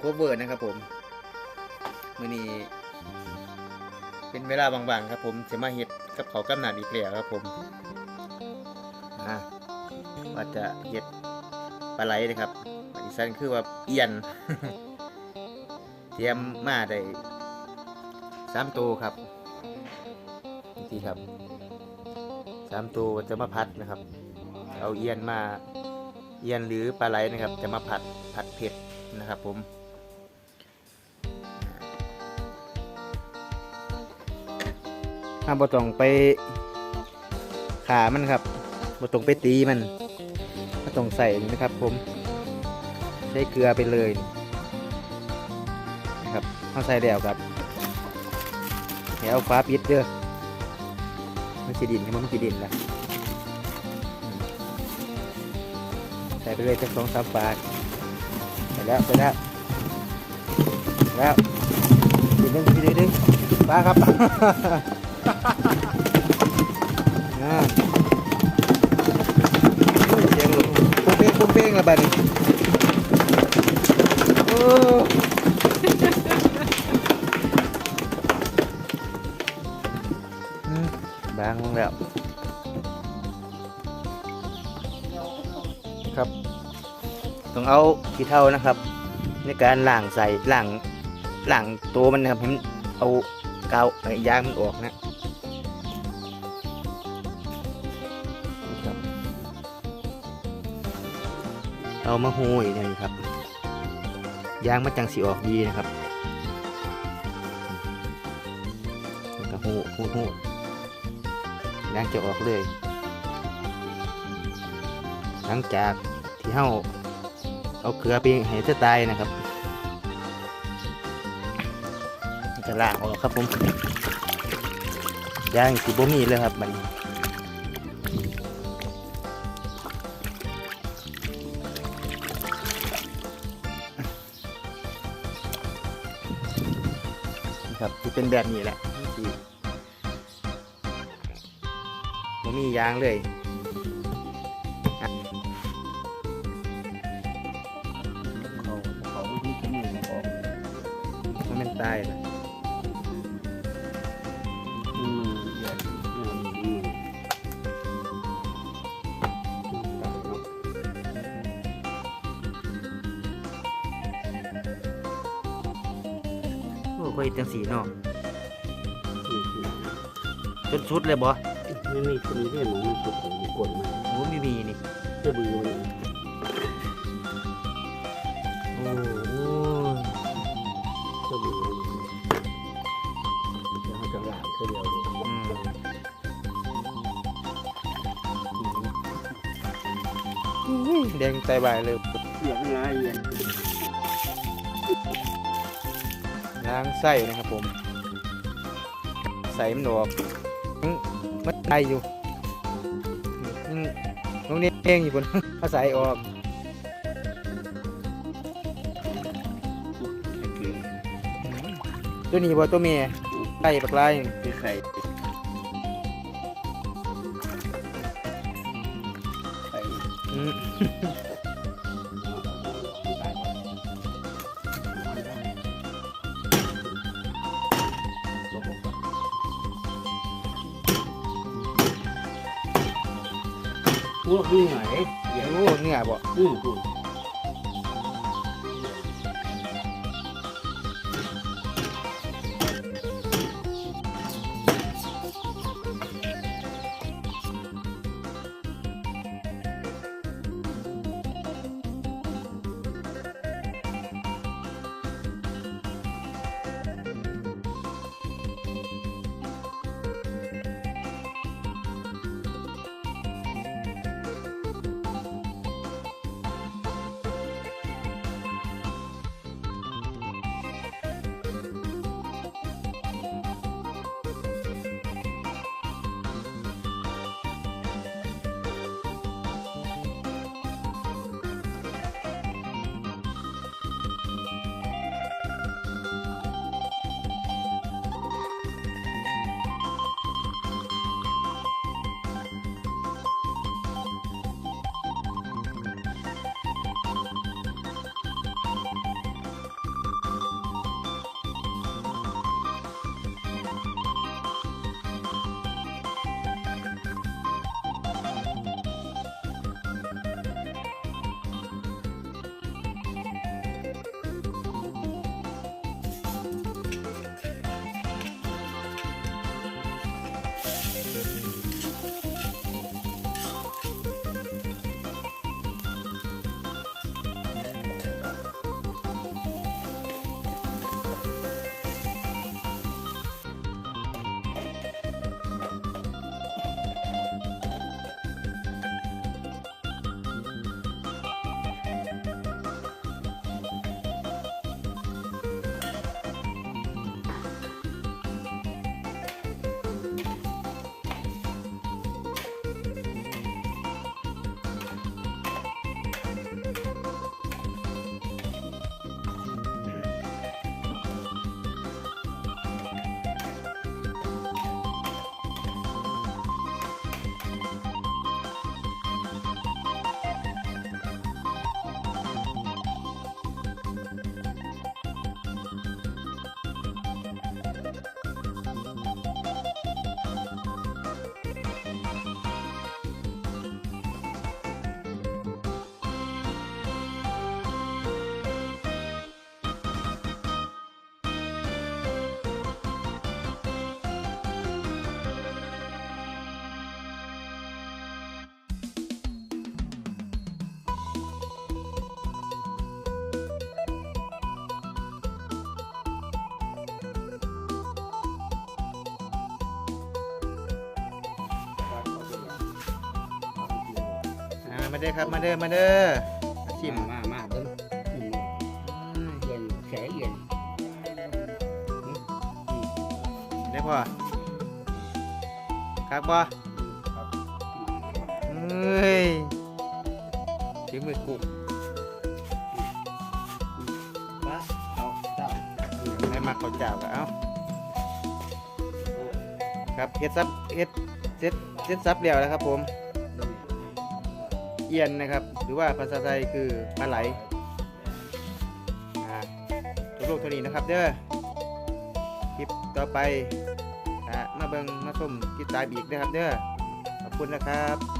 โคเวอร์นะครับผมมือนี้เป็นเวลาบางๆครับผมจะมาเฮ็ดกับเขากับหนาดอีกแล้วครับผมอะว่าจะเฮ็ดปลาไหลนะครับอีสันคือว่าเอียน เตรียมมาได้สามตัวครับนี่ครับสามตัวจะมาพัดนะครับ เอาเอียนมาเอียนหรือปลาไหลนะครับ จะมาผัดผัดเผ็ดนะครับผม ห้ามบ่ต้องไปขามันครับบ่ต้องไปตีมันก็ต้องใส่นะครับ ผม ใช้เกลือไปเลยนะครับเอาใส่แล้วครับให้เอาฟ้าปิดเด้อมันสิดินให้มันสิดินละใส่ไปเลยจะสองสามฝาดไปแล้วไปแล้วแล้วอีกนึงอีกนึงอีกนึงปลาครับ อ่าเสียงหลุดปุ้งเป้งปุ้งเป้งละบัดนี้โอ้อืมบางลงแล้ว ครับ ต้องเอาขี้เท่านะครับ ในการล้างใส่ล้างล้างตัวมันนะครับให้มันเอากาวไอ้ยางมันออกนะ เอามาหูยนี่ครับยางมันจังสีออกดีนะครับแล้วก็หูหูหูยางจะออกเลย หลังจากที่เฮาเอาเกลือไปให้เธอตายนะครับจะลางออกครับผมยางสีบ่มีเลยครับมัน ครับที่เป็นแบบนี้แหละที่บ่มียางเลยเขาเขาไม่ที่จะมือออกมันเป็นตายนะ โอ้ค่อยจังสีเนาะอืมอืมจนชุดเลยบ่ไม่มีคนเรียนหนูมันสุดของกดมาโอ้มีมีนี่จะบือมันโอ้โหจะบือมันจะให้กระหล่างคือเดียวเลยอืมอุ้ยแดงใจบายเลย เสียงง่ายเย็น ล้างไส้นะครับผม ใส่มันออกอืมมันไออยู่อืมน้องเนี้เองอยู่บนเอาใส่ออกตัวนี้บ่ตัวเมียไก่ปักลายคือไข่ไข่ อืมพวกนี่ไหนเดี๋ยวโอ้เนื้อบ่อืมอื มมาเด้อครับ มาเด้อ มาเด้อมาชิมมามาเบิ้งอืมอืมเย็นแฉเย็นได้พ่อครับบ่ครับเอ้ยฝีมือกุกมาเอาเจ้าให้มาข้าวเจ้าก็เอาครับเฮ็ดซับเฮ็ดเซ็ตเซ็ตซับเดียวแล้วครับผม เอียนนะครับ หรือว่าภาษาไทยคือปลาไหลทุกลูกเท่านี้นะครับเด้อคลิปต่อไปมาเบิงมาชมคลิปตายบีกนะครับเด้อขอบคุณนะครับ